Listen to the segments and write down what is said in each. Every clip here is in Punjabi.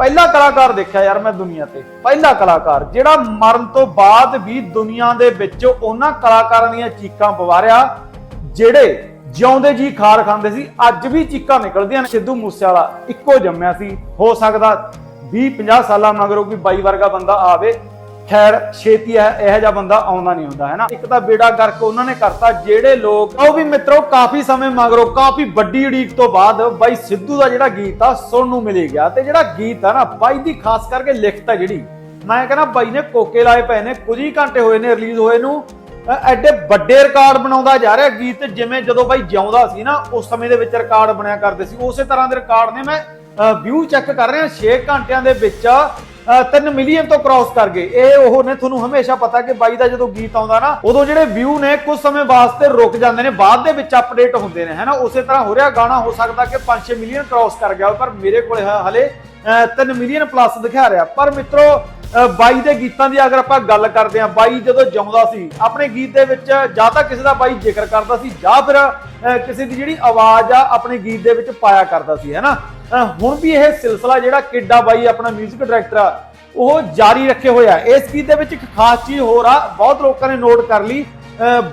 ਪਹਿਲਾ ਕਲਾਕਾਰ ਦੇਖਿਆ ਯਾਰ ਮੈਂ ਦੁਨੀਆ ਤੇ। ਪਹਿਲਾ ਕਲਾਕਾਰ, ਜਿਹੜਾ ਮਰਨ ਤੋਂ ਬਾਅਦ ਵੀ ਦੁਨੀਆ ਦੇ ਵਿੱਚ ਉਹਨਾਂ ਕਲਾਕਾਰਾਂ ਦੀਆਂ ਚੀਕਾਂ ਪਵਾਰਿਆ, ਜਿਹੜੇ ਜਿਉਂਦੇ ਜੀ ਖਾਰ ਖਾਂਦੇ ਸੀ, ਅੱਜ ਵੀ ਚੀਕਾਂ ਨਿਕਲਦੀਆਂ ਨੇ। ਸਿੱਧੂ ਮੂਸੇਵਾਲਾ ਇੱਕੋ ਜੰਮਿਆ ਸੀ। ਹੋ ਸਕਦਾ 20 50 ਸਾਲਾਂ ਮਗਰੋਂ ਕੋਈ ਬਾਈ ਵਰਗਾ ਬੰਦਾ ਆਵੇ। ਖੈਰ ਛੇਤੀ ਇਹ ਇਹੋ ਜਿਹਾ ਬੰਦਾ ਆਉਂਦਾ ਨਹੀਂ ਹੁੰਦਾ ਹੈ ਨਾ ਇੱਕ ਤਾਂ ਬੇੜਾ ਗਰਕ ਉਹਨਾਂ ਨੇ ਕਰਤਾ, ਜਿਹੜੇ ਲੋਕ ਉਹ ਵੀ ਮਿੱਤਰੋ, ਕਾਫੀ ਸਮੇਂ ਮਗਰੋਂ, ਕਾਫੀ ਵੱਡੀ ਉਡੀਕ ਤੋਂ ਬਾਅਦ ਬਾਈ ਸਿੱਧੂ ਦਾ ਜਿਹੜਾ ਗੀਤ ਆ ਸੁਣਨ ਨੂੰ ਮਿਲੇ ਗਿਆ। ਤੇ ਜਿਹੜਾ ਗੀਤ ਆ ਨਾ, ਬਾਈ ਦੀ ਖਾਸ ਕਰਕੇ ਲਿਖਤ ਆ ਜਿਹੜੀ, ਮੈਂ ਕਹਿੰਦਾ ਬਾਈ ਨੇ ਕੋਕੇ ਲਾਏ ਪਏ ਨੇ, ਕੁਝ ਹੀ ਘੰਟੇ ਹੋਏ ਨੇ ਰਿਲੀਜ਼ ਹੋਏ ਨੂੰ। ਐਡੇ ਵੱਡੇ ਰਿਕਾਰਡ ਬਣਾਉਂਦਾ ਜਾ ਰਿਹਾ ਗੀਤ, ਜਿਵੇਂ ਜਦੋਂ ਬਾਈ ਜਿਉਂਦਾ ਸੀ ਨਾ, ਉਸ ਸਮੇਂ ਦੇ ਵਿੱਚ ਰਿਕਾਰਡ ਬਣਿਆ ਕਰਦੇ ਸੀ। ਉਸੇ ਤਰ੍ਹਾਂ ਦੇ ਰਿਕਾਰਡ ਨੇ ਮੈਂ ਵਿਊ ਚੈੱਕ ਕਰ ਰਿਹਾ 6 ਘੰਟਿਆਂ ਦੇ ਵਿੱਚ 3 ਮਿਲੀਅਨ ਤੋਂ ਕ੍ਰਾਸ ਕਰ ਗਏ। ਇਹ ਉਹ ਨੇ ਤੁਹਾਨੂੰ ਹਮੇਸ਼ਾ ਪਤਾ ਕਿ ਬਾਈ ਦਾ ਜਦੋਂ ਗੀਤ ਆਉਂਦਾ ਨਾ ਉਦੋਂ ਜਿਹੜੇ ਵਿਊ ਨੇ ਕੁਝ ਸਮੇਂ ਵਾਸਤੇ ਰੁਕ ਜਾਂਦੇ ਨੇ ਬਾਅਦ ਦੇ ਵਿੱਚ ਅਪਡੇਟ ਹੁੰਦੇ ਨੇ ਹੈਨਾ? ਉਸੇ ਤਰ੍ਹਾਂ ਹੋ ਰਿਹਾ ਗਾਣਾ ਹੋ ਸਕਦਾ ਕਿ 5-6 ਮਿਲੀਅਨ ਕ੍ਰਾਸ ਕਰ ਗਿਆ ਪਰ ਮੇਰੇ ਕੋਲ ਹਲੇ 3 ਮਿਲੀਅਨ ਪਲੱਸ ਦਿਖਾ ਰਿਹਾ। ਪਰ ਮਿੱਤਰੋ ਅ, ਬਾਈ ਦੇ ਗੀਤਾਂ ਦੀ ਅਗਰ ਆਪਾਂ ਗੱਲ ਕਰਦੇ ਹਾਂ ਬਾਈ ਜਦੋਂ ਜਿਉਂਦਾ ਸੀ ਆਪਣੇ ਗੀਤ ਦੇ ਵਿੱਚ ਜਾਂ ਤਾਂ ਕਿਸੇ ਦਾ ਬਾਈ ਜ਼ਿਕਰ ਕਰਦਾ ਸੀ ਜਾਂ ਫਿਰ ਕਿਸੇ ਦੀ ਜਿਹੜੀ ਆਵਾਜ਼ ਆ ਆਪਣੇ ਗੀਤ ਦੇ ਵਿੱਚ ਪਾਇਆ ਕਰਦਾ ਸੀ ਹੈਨਾ? ਹੁਣ ਵੀ ਇਹ ਸਿਲਸਿਲਾ ਜਿਹੜਾ ਕਿੱਡਾ ਬਾਈ ਆਪਣਾ 뮤직 ਡਾਇਰੈਕਟਰ ਆ, ਉਹ ਜਾਰੀ ਰੱਖੇ ਹੋਇਆ ਇਸ ਗੀਤ ਦੇ ਵਿੱਚ ਇੱਕ ਖਾਸ ਚੀਜ਼ ਹੋਰ ਆ, ਬਹੁਤ ਲੋਕਾਂ ਨੇ ਨੋਟ ਕਰ ਲਈ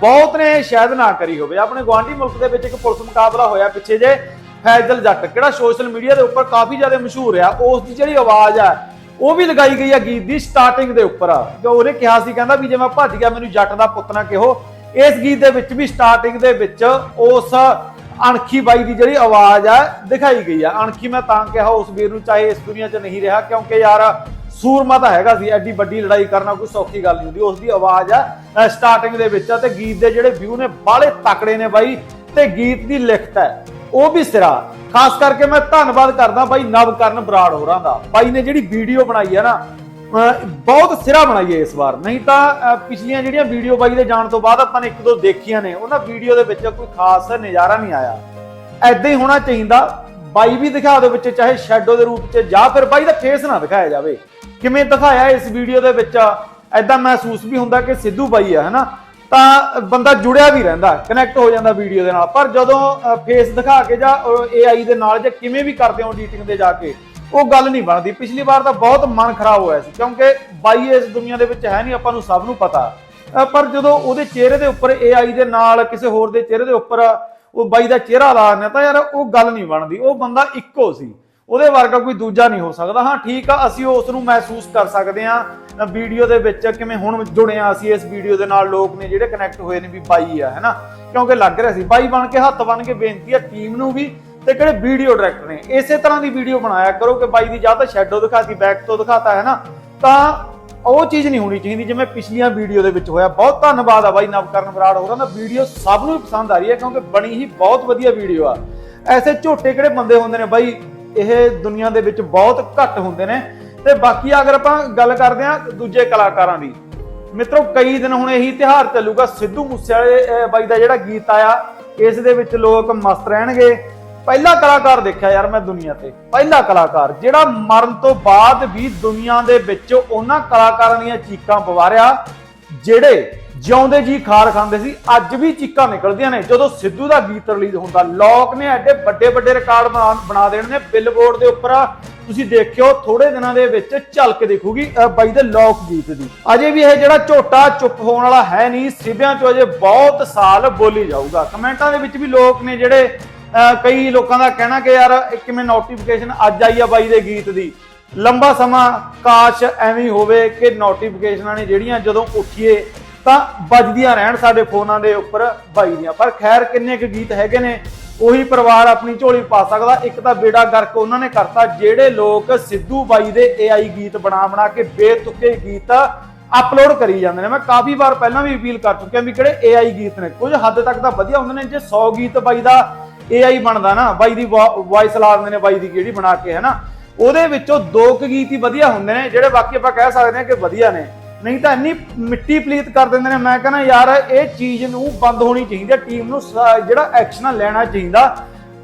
ਬਹੁਤ ਨੇ ਸ਼ਾਇਦ ਨਾ ਕਰੀ ਹੋਵੇ। ਆਪਣੇ ਗਵਾਂਢੀ ਮੁਲਕ ਦੇ ਵਿੱਚ ਇੱਕ ਪੁਲਿਸ ਮੁਕਾਬਲਾ ਹੋਇਆ ਪਿੱਛੇ ਜੇ, ਫੈਜ਼ਲ ਜੱਟ, ਕਿਹੜਾ ਸੋਸ਼ਲ ਮੀਡੀਆ ਦੇ ਉੱਪਰ ਕਾਫੀ ਜ਼ਿਆਦਾ ਮਸ਼ਹੂਰ ਆ, ਉਸ ਦੀ ਜਿਹੜੀ ਆਵਾਜ਼ ਆ, ਉਹ ਵੀ ਲਗਾਈ ਗਈ ਆ ਗੀਤ ਦੀ ਸਟਾਰਟਿੰਗ ਦੇ ਉੱਪਰ। ਕਿ ਉਹਨੇ ਕਿਹਾ ਸੀ, ਕਹਿੰਦਾ ਵੀ ਜੇ ਮੈਂ ਭੱਜ ਗਿਆ, ਮੈਨੂੰ ਜੱਟ ਦਾ ਪੁੱਤ ਨਾ ਕਿਹੋ। ਇਸ ਗੀਤ ਦੇ ਵਿੱਚ ਵੀ ਸਟਾਰਟਿੰਗ ਦੇ ਵਿੱਚ ਉਸ ਅਣਖੀ ਬਾਈ ਦੀ ਜਿਹੜੀ ਆਵਾਜ਼ ਆ, ਦਿਖਾਈ ਗਈ ਆ। ਅਣਖੀ ਮੈਂ ਤਾਂ ਕਿਹਾ ਉਸ ਵੀਰ ਨੂੰ, ਚਾਹੇ ਇਸ ਦੁਨੀਆ 'ਚ ਨਹੀਂ ਰਿਹਾ, ਕਿਉਂਕਿ ਯਾਰ ਸੂਰਮਾ ਤਾਂ ਹੈਗਾ ਸੀ, ਐਡੀ ਵੱਡੀ ਲੜਾਈ ਕਰਨਾ ਕੋਈ ਸੌਖੀ ਗੱਲ ਨਹੀਂ ਹੁੰਦੀ। ਉਸ ਦੀ ਆਵਾਜ਼ ਆ ਸਟਾਰਟਿੰਗ ਦੇ ਵਿੱਚ ਤੇ ਗੀਤ ਦੇ ਜਿਹੜੇ ਵਿਊ ਨੇ, ਬਾਹਲੇ ਤਕੜੇ ਨੇ ਬਾਈ, ਤੇ ਗੀਤ ਦੀ ਲਿਖਤ ਹੈ। ਉਹ ਵੀ ਸਿਰਾ। ਖਾਸ ਕਰਕੇ ਮੈਂ ਧੰਨਵਾਦ ਕਰਦਾ ਬਾਈ ਨਵਕਰਨ ਬਰਾੜ ਹੋਰਾਂ ਦਾ। ਬਾਈ ਨੇ ਜਿਹੜੀ ਵੀਡੀਓ ਬਣਾਈ ਹੈ ਨਾ ਬਹੁਤ ਸਿਰਾ ਬਣਾਈ ਇਸ ਵਾਰ। ਨਹੀਂ ਤਾਂ ਪਿਛਲੀਆਂ ਜਿਹੜੀਆਂ ਵੀਡੀਓ ਬਾਈ ਦੇ ਜਾਣ ਤੋਂ ਬਾਅਦ ਆਪਾਂ ਨੇ ਇੱਕ ਦੋ ਦੇਖੀਆਂ ਨੇ, ਉਹਨਾਂ ਵੀਡੀਓ ਦੇ ਵਿੱਚ ਕੋਈ ਖਾਸ ਨਜ਼ਾਰਾ ਨਹੀਂ ਆਇਆ। ਐਦਾਂ ਹੀ ਹੋਣਾ ਚਾਹੀਦਾ, ਬਾਈ ਵੀ ਦਿਖਾ ਦਿਓ ਵਿੱਚ, ਚਾਹੇ ਸ਼ੈਡੋ ਦੇ ਰੂਪ 'ਚ ਜਾਂ ਫਿਰ ਬਾਈ ਦਾ ਫੇਸ ਨਾ ਦਿਖਾਇਆ ਜਾਵੇ। ਕਿਵੇਂ ਦਿਖਾਇਆ ਇਸ ਵੀਡੀਓ ਦੇ ਵਿੱਚ ਐਦਾਂ ਮਹਿਸੂਸ ਵੀ ਹੁੰਦਾ ਕਿ ਸਿੱਧੂ ਬਾਈ ਆ, ਹਨਾ? ਤਾਂ, ਬੰਦਾ ਜੁੜਿਆ ਵੀ ਰਹਿੰਦਾ ਕਨੈਕਟ ਹੋ ਜਾਂਦਾ ਵੀਡੀਓ ਦੇ ਨਾਲ। ਪਰ ਜਦੋਂ ਫੇਸ ਦਿਖਾ ਕੇ ਜਾਂ AI ਦੇ ਨਾਲ ਜਾਂ ਕਿਵੇਂ ਵੀ ਕਰਦੇ ਹੋ ਐਡੀਟਿੰਗ ਦੇ ਜਾ ਕੇ ਉਹ ਗੱਲ ਨਹੀਂ ਬਣਦੀ। ਪਿਛਲੀ ਵਾਰ ਤਾਂ ਬਹੁਤ ਮਨ ਖਰਾਬ ਹੋਇਆ ਸੀ, ਕਿਉਂਕਿ ਬਾਈ ਇਸ ਦੁਨੀਆ ਦੇ ਵਿੱਚ ਹੈ ਨਹੀਂ, ਆਪਾਂ ਨੂੰ ਸਭ ਨੂੰ ਪਤਾ। ਪਰ ਜਦੋਂ ਉਹਦੇ ਚਿਹਰੇ ਦੇ ਉੱਪਰ AI ਦੇ ਨਾਲ ਕਿਸੇ ਹੋਰ ਦੇ ਚਿਹਰੇ ਦੇ ਉੱਪਰ ਉਹ ਬਾਈ ਦਾ ਚਿਹਰਾ ਲਾ ਦਿੰਦੇ ਤਾਂ ਯਾਰ ਉਹ ਗੱਲ ਨਹੀਂ ਬਣਦੀ। ਉਹ ਬੰਦਾ ਇੱਕੋ ਸੀ। ਉਹਦੇ ਵਰਗਾ ਕੋਈ ਦੂਜਾ ਨਹੀਂ ਹੋ ਸਕਦਾ। ਹਾਂ, ਠੀਕ ਆ, ਅਸੀਂ ਉਸ ਨੂੰ ਮਹਿਸੂਸ ਕਰ ਸਕਦੇ ਆ ਵੀਡੀਓ ਦੇ ਵਿੱਚ ਕਿਵੇਂ ਹੁਣ ਜੁੜਿਆ ਅਸੀਂ ਇਸ ਵੀਡੀਓ ਦੇ ਨਾਲ। ਲੋਕ ਨੇ ਜਿਹੜੇ ਕਨੈਕਟ ਹੋਏ ਨੇ ਵੀ ਬਾਈ ਆ ਹੈਨਾ ਕਿਉਂਕਿ ਲੱਗ ਰਿਹਾ ਸੀ। ਬਾਈ ਬਣ ਕੇ ਹੱਥ ਬਣ ਕੇ ਬੇਨਤੀ ਆ ਟੀਮ ਨੂੰ ਵੀ ਤੇ ਕਿਹੜੇ ਵੀਡੀਓ ਡਾਇਰੈਕਟਰ ਨੇ? ਇਸੇ ਤਰ੍ਹਾਂ ਦੀ ਵੀਡੀਓ ਬਣਾਇਆ ਕਰੋ ਕਿ ਬਾਈ ਦੀ ਜਾਂ ਤਾਂ ਸ਼ੈਡੋ ਦਿਖਾਤੀ ਬੈਕ ਤੋਂ ਦਿਖਾਤਾ, ਹੈ ਨਾ? ਤਾਂ ਉਹ ਚੀਜ਼ ਨਹੀਂ ਹੋਣੀ ਚਾਹੀਦੀ ਜਿਵੇਂ ਪਿਛਲੀਆਂ ਵੀਡੀਓ ਦੇ ਵਿੱਚ ਹੋਇਆ। ਬਹੁਤ ਧੰਨਵਾਦ ਆ ਬਾਈ ਨਵਕਰਨ ਬਰਾੜ ਹੋਰਾਂ ਦਾ। ਵੀਡੀਓ ਸਭ ਨੂੰ ਪਸੰਦ ਆ ਰਹੀ ਹੈ ਕਿਉਂਕਿ ਬਣੀ ਹੀ ਬਹੁਤ ਵਧੀਆ ਵੀਡੀਓ ਆ। ਐਸੇ ਝੋਟੇ ਕਿਹੜੇ ਬੰਦੇ ਹੁੰਦੇ ਨੇ ਬਾਈ? ਇਹ ਦੁਨੀਆ ਦੇ ਵਿੱਚ ਬਹੁਤ ਘੱਟ ਹੁੰਦੇ ਨੇ। ਤੇ ਬਾਕੀ ਅਗਰ ਆਪਾਂ ਗੱਲ ਕਰਦੇ ਹਾਂ ਦੂਜੇ ਕਲਾਕਾਰਾਂ ਦੀ, ਮਿੱਤਰੋ ਕਈ ਦਿਨ ਹੁਣ ਇਹੀ ਤਿਹਾਰ ਚੱਲੂਗਾ। ਸਿੱਧੂ ਮੂਸੇਵਾਲੇ ਬਾਈ ਦਾ ਜਿਹੜਾ ਗੀਤ ਆਇਆ, ਇਸ ਦੇ ਵਿੱਚ ਲੋਕ ਮਸਤ ਰਹਿਣਗੇ। ਪਹਿਲਾ ਕਲਾਕਾਰ ਦੇਖਿਆ ਯਾਰ ਮੈਂ ਦੁਨੀਆ ਤੇ। ਪਹਿਲਾ ਕਲਾਕਾਰ, ਜਿਹੜਾ ਮਰਨ ਤੋਂ ਬਾਅਦ ਵੀ ਦੁਨੀਆ ਦੇ ਵਿੱਚ ਉਹਨਾਂ ਕਲਾਕਾਰਾਂ ਦੀਆਂ ਚੀਕਾਂ ਪਵਾਰਿਆ, ਜਿਹੜੇ ਜਿਉਂਦੇ ਜੀ ਖਾਰ ਖਾਂਦੇ ਸੀ, ਅੱਜ ਵੀ ਚੀਕਾਂ ਨਿਕਲਦੀਆਂ ਨੇ। ਜਦੋਂ ਸਿੱਧੂ ਦਾ ਗੀਤ ਰਿਲੀਜ਼ ਹੁੰਦਾ, ਲੋਕ ਨੇ ਐਡੇ ਵੱਡੇ ਵੱਡੇ ਰਿਕਾਰਡ ਬਣਾ ਬਣਾ ਦੇਣੇ ਨੇ। ਬਿਲਬੋਰਡ ਦੇ ਉੱਪਰ ਤੁਸੀਂ ਦੇਖਿਓ ਥੋੜੇ ਦਿਨਾਂ ਦੇ ਵਿੱਚ ਝਲਕ ਦੇਖੂਗੀ ਬਾਈ ਦੇ ਲੋਕ ਗੀਤ ਦੀ। ਅਜੇ ਵੀ ਇਹ ਜਿਹੜਾ ਝੋਟਾ ਚੁੱਪ ਹੋਣ ਵਾਲਾ ਹੈ ਨਹੀਂ ਸਿੱਧਿਆਂ ਚੋਂ ਅਜੇ ਬਹੁਤ ਸਾਲ ਬੋਲੀ ਜਾਊਗਾ। ਕਮੈਂਟਾਂ ਦੇ ਵਿੱਚ ਵੀ ਲੋਕ ਨੇ ਜਿਹੜੇ ਕਈ ਲੋਕਾਂ ਦਾ ਕਹਿਣਾ ਕਿ ਯਾਰ ਕਿਵੇਂ ਨੋਟੀਫਿਕੇਸ਼ਨ ਅੱਜ ਆਈ ਆ ਬਾਈ ਦੇ ਗੀਤ ਦੀ। ਲੰਬਾ ਸਮਾਂ ਕਾਸ਼ ਐਵੇਂ ਹੋਵੇ ਕਿ ਨੋਟੀਫਿਕੇਸ਼ਨਾਂ ਨੇ ਜਿਹੜੀਆਂ ਜਦੋਂ ਉੱਠੀਏ ਤਾਂ ਵੱਜਦੀਆਂ ਰਹਿਣ ਸਾਡੇ ਫੋਨਾਂ ਦੇ ਉੱਪਰ ਬਾਈ ਦੀਆਂ। ਪਰ ਖੈਰ ਕਿੰਨੇ ਕੁ ਗੀਤ ਹੈਗੇ ਨੇ, ਉਹੀ ਪਰਿਵਾਰ ਆਪਣੀ ਝੋਲੀ ਪਾ ਸਕਦਾ। ਇੱਕ ਤਾਂ ਬੇੜਾ ਗਰਕ ਉਹਨਾਂ ਨੇ ਕਰਤਾ, ਜਿਹੜੇ ਲੋਕ ਸਿੱਧੂ ਬਾਈ ਦੇ AI ਗੀਤ ਬਣਾ ਬਣਾ ਕੇ ਬੇਤੁਕੇ ਗੀਤ ਅਪਲੋਡ ਕਰੀ ਜਾਂਦੇ ਨੇ। ਮੈਂ ਕਾਫੀ ਵਾਰ ਪਹਿਲਾਂ ਵੀ ਅਪੀਲ ਕਰ ਚੁੱਕਿਆ ਵੀ ਕਿਹੜੇ AI ਗੀਤ ਨੇ। ਕੁਝ ਹੱਦ ਤੱਕ ਤਾਂ ਵਧੀਆ ਹੁੰਦੇ ਨੇ, ਜੇ 100 ਗੀਤ ਬਾਈ ਦਾ AI ਬਣਦਾ ਨਾ, ਬਾਈ ਦੀ ਵੌਇਸ ਲਾ ਦਿੰਦੇ ਨੇ ਬਾਈ ਦੀ ਕਿਹੜੀ ਬਣਾ ਕੇ, ਹੈਨਾ? ਉਹਦੇ ਵਿੱਚੋਂ ਦੋ ਕੁ ਗੀਤ ਹੀ ਵਧੀਆ ਹੁੰਦੇ ਨੇ, ਜਿਹੜੇ ਬਾਕੀ ਆਪਾਂ ਕਹਿ ਸਕਦੇ ਹਾਂ ਕਿ ਵਧੀਆ ਨੇ। ਨਹੀਂ ਤਾਂ ਇੰਨੀ ਮਿੱਟੀ ਪਲੀਤ ਕਰ ਦਿੰਦੇ ਨੇ, ਮੈਂ ਕਹਿੰਦਾ ਯਾਰ, ਇਹ ਚੀਜ਼ ਨੂੰ ਬੰਦ ਹੋਣੀ ਚਾਹੀਦੀ ਹੈ ਟੀਮ ਨੂੰ ਜਿਹੜਾ ਐਕਸ਼ਨ ਲੈਣਾ ਚਾਹੀਦਾ।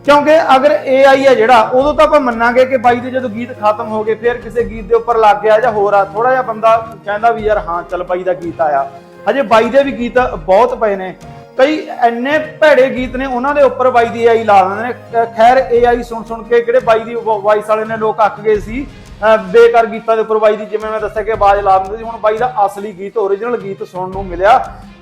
ਕਿਉਂਕਿ ਅਗਰ AI ਹੈ ਜਿਹੜਾ, ਉਦੋਂ ਤਾਂ ਆਪਾਂ ਮੰਨਾਂਗੇ ਕਿ ਬਾਈ ਦੇ ਜਦੋਂ ਗੀਤ ਖਤਮ ਹੋ ਗਏ, ਫਿਰ ਕਿਸੇ ਗੀਤ ਦੇ ਉੱਪਰ ਲੱਗ ਗਿਆ ਜਾਂ ਹੋਰ ਆ ਥੋੜਾ ਜਿਹਾ ਬੰਦਾ ਕਹਿੰਦਾ ਵੀ ਯਾਰ, ਹਾਂ, ਚੱਲ ਬਾਈ ਦਾ ਗੀਤ ਆਇਆ। ਹਜੇ ਬਾਈ ਦੇ ਵੀ ਗੀਤ ਬਹੁਤ ਪਏ ਨੇ। ਕਈ ਐਨੇ ਭੈੜੇ ਗੀਤ ਨੇ, ਉਹਨਾਂ ਦੇ ਉੱਪਰ ਬਾਈ ਦੀ AI ਲਾ ਦਿੰਦੇ ਨੇ। ਕ- ਖੈਰ AI ਸੁਣ ਸੁਣ ਕੇ ਕਿਹੜੇ ਬਾਈ ਦੀ ਵਾਇਸ ਵਾਲੇ ਨੇ ਲੋਕ ਅੱਕ ਗਏ ਸੀ। ਬੇਕਾਰ ਗੀਤਾਂ ਦੇ ਉੱਪਰ ਬਾਈ ਦੀ, ਜਿਵੇਂ ਮੈਂ ਦੱਸਿਆ ਕਿ ਆਵਾਜ਼ ਲਾ ਦਿੰਦੇ ਸੀ, ਹੁਣ ਬਾਈ ਦਾ ਅਸਲੀ ਗੀਤ ਓਰੀਜਨਲ ਗੀਤ ਸੁਣਨ ਨੂੰ ਮਿਲਿਆ।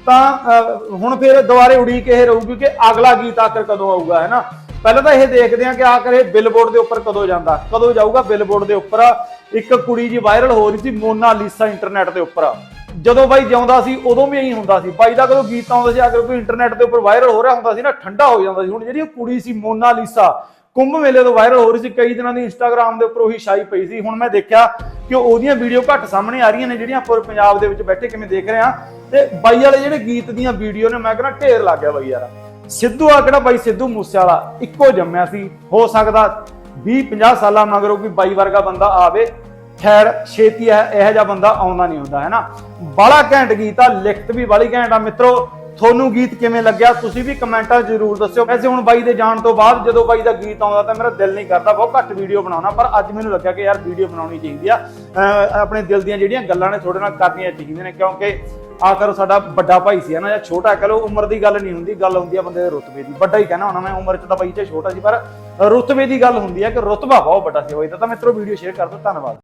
ਤਾਂ ਅਹ ਹੁਣ ਫਿਰ ਦੁਬਾਰੇ ਉਡੀਕ ਇਹ ਰਹੂਗੀ ਕਿ ਅਗਲਾ ਗੀਤ ਆਖਰ ਕਦੋਂ ਆਊਗਾ, ਹੈ ਨਾ? ਪਹਿਲਾਂ ਤਾਂ ਇਹ ਦੇਖਦੇ ਹਾਂ ਕਿ ਆਖਰ ਇਹ ਬਿਲਬੋਰਡ ਦੇ ਉੱਪਰ ਕਦੋਂ ਜਾਂਦਾ। ਕਦੋਂ ਜਾਊਗਾ ਬਿਲਬੋਰਡ ਦੇ ਉੱਪਰ? ਇੱਕ ਕੁੜੀ ਜੀ ਵਾਇਰਲ ਹੋ ਰਹੀ ਸੀ, ਮੋਨਾ ਲੀਸਾ ਇੰਟਰਨੈਟ ਦੇ ਉੱਪਰ। ਜਦੋਂ ਬਾਈ ਜਿਉਂਦਾ ਸੀ, ਉਦੋਂ ਵੀ ਇਹੀ ਹੁੰਦਾ ਸੀ। ਬਾਈ ਦਾ ਕਦੋਂ ਗੀਤ ਆਉਂਦਾ ਸੀ, ਅਗਰ ਕੋਈ ਇੰਟਰਨੈਟ ਦੇ ਉੱਪਰ ਵਾਇਰਲ ਹੋ ਰਿਹਾ ਹੁੰਦਾ ਸੀ ਨਾ, ਠੰਡਾ ਹੋ ਜਾਂਦਾ ਸੀ। ਹੁਣ ਜਿਹੜੀ ਉਹ ਕੁੜੀ ਸੀ, ਮੋਨਾ ਲੀਸਾ, ਕੁੰਭ ਮੇਲੇ ਤੋਂ ਵਾਇਰਲ ਹੋ ਰਹੀ ਸੀ, ਕਈ ਦਿਨਾਂ ਦੀ ਇੰਸਟਾਗ੍ਰam ਦੇ ਉੱਪਰ ਉਹੀ ਛਾਈ ਪਈ ਸੀ। ਹੁਣ ਮੈਂ ਦੇਖਿਆ ਕਿ ਉਹਦੀਆਂ ਵੀਡੀਓ ਘੱਟ ਸਾਹਮਣੇ ਆ ਰਹੀਆਂ ਨੇ, ਜਿਹੜੀਆਂ ਪੂਰੇ ਪੰਜਾਬ ਦੇ ਵਿੱਚ ਬੈਠੇ ਕਿਵੇਂ ਦੇਖ ਰਹੇ ਆ ਤੇ ਬਾਈ ਵਾਲੇ ਜਿਹੜੇ ਗੀਤ ਦੀਆਂ ਵੀਡੀਓ ਨੇ, ਮੈਂ ਕਹਿੰਦਾ ਢੇਰ ਲੱਗ ਗਿਆ ਬਾਈ ਯਾਰ। ਸਿੱਧੂ ਆ ਕਿਹੜਾ ਬਾਈ? ਸਿੱਧੂ ਮੂਸੇ ਵਾਲਾ ਇੱਕੋ ਜੰਮਿਆ ਸੀ। ਹੋ ਸਕਦਾ 20 50 ਸਾਲਾਂ ਮਗਰੋਂ ਕੋਈ ਬਾਈ ਵਰਗਾ ਬੰਦਾ ਆਵੇ। ਖੈਰ, ਛੇਤੀ ਹੈ ਇਹੋ ਜਿਹਾ ਬੰਦਾ ਆਉਂਦਾ ਨਹੀਂ ਹੁੰਦਾ ਹੈ ਨਾ ਬੜਾ ਘੈਂਟ ਗੀਤ ਆ, ਲਿਖਤ ਵੀ ਬੜੀ ਘੈਂਟ ਆ। ਮਿੱਤਰੋ, ਤੁਹਾਨੂੰ ਗੀਤ ਕਿਵੇਂ ਲੱਗਿਆ? ਤੁਸੀਂ ਵੀ ਕਮੈਂਟਾਂ ਜ਼ਰੂਰ ਦੱਸਿਓ। ਵੈਸੇ ਹੁਣ ਬਾਈ ਦੇ ਜਾਣ ਤੋਂ ਬਾਅਦ ਜਦੋਂ ਬਾਈ ਦਾ ਗੀਤ ਆਉਂਦਾ ਤਾਂ ਮੇਰਾ ਦਿਲ ਨਹੀਂ ਕਰਦਾ, ਬਹੁਤ ਘੱਟ ਵੀਡੀਓ ਬਣਾਉਣਾ, ਪਰ ਅੱਜ ਮੈਨੂੰ ਲੱਗਿਆ ਕਿ ਯਾਰ ਵੀਡੀਓ ਬਣਾਉਣੀ ਚਾਹੀਦੀ ਆ। ਆਪਣੇ ਦਿਲ ਦੀਆਂ ਜਿਹੜੀਆਂ ਗੱਲਾਂ ਨੇ ਤੁਹਾਡੇ ਨਾਲ ਕਰਨੀਆਂ ਚਾਹੀਦੀਆਂ ਨੇ, ਕਿਉਂਕਿ ਆਖਰ ਸਾਡਾ ਵੱਡਾ ਭਾਈ ਸੀ ਹੈ ਨਾ ਜਾਂ ਛੋਟਾ ਕਹ ਲਓ, ਉਮਰ ਦੀ ਗੱਲ ਨਹੀਂ ਹੁੰਦੀ, ਗੱਲ ਹੁੰਦੀ ਆ ਬੰਦੇ ਦੇ ਰੁਤਬੇ ਦੀ। ਵੱਡਾ ਹੀ ਕਹਿਣਾ ਹੋਣਾ, ਮੈਂ ਉਮਰ 'ਚ ਤਾਂ ਬਾਈ ਤੇ ਛੋਟਾ ਸੀ, ਪਰ ਰੁਤਬੇ ਦੀ ਗੱਲ ਹੁੰਦੀ ਆ ਕਿ ਰੁਤਬਾ ਬਹੁਤ ਵੱਡਾ ਸੀ ਬਾਈ ਦਾ ਤਾਂ ਮਿੱਤਰੋ, ਵੀਡੀਓ ਸ਼ੇਅਰ ਕਰ ਦਿਓ, ਧੰਨਵਾਦ।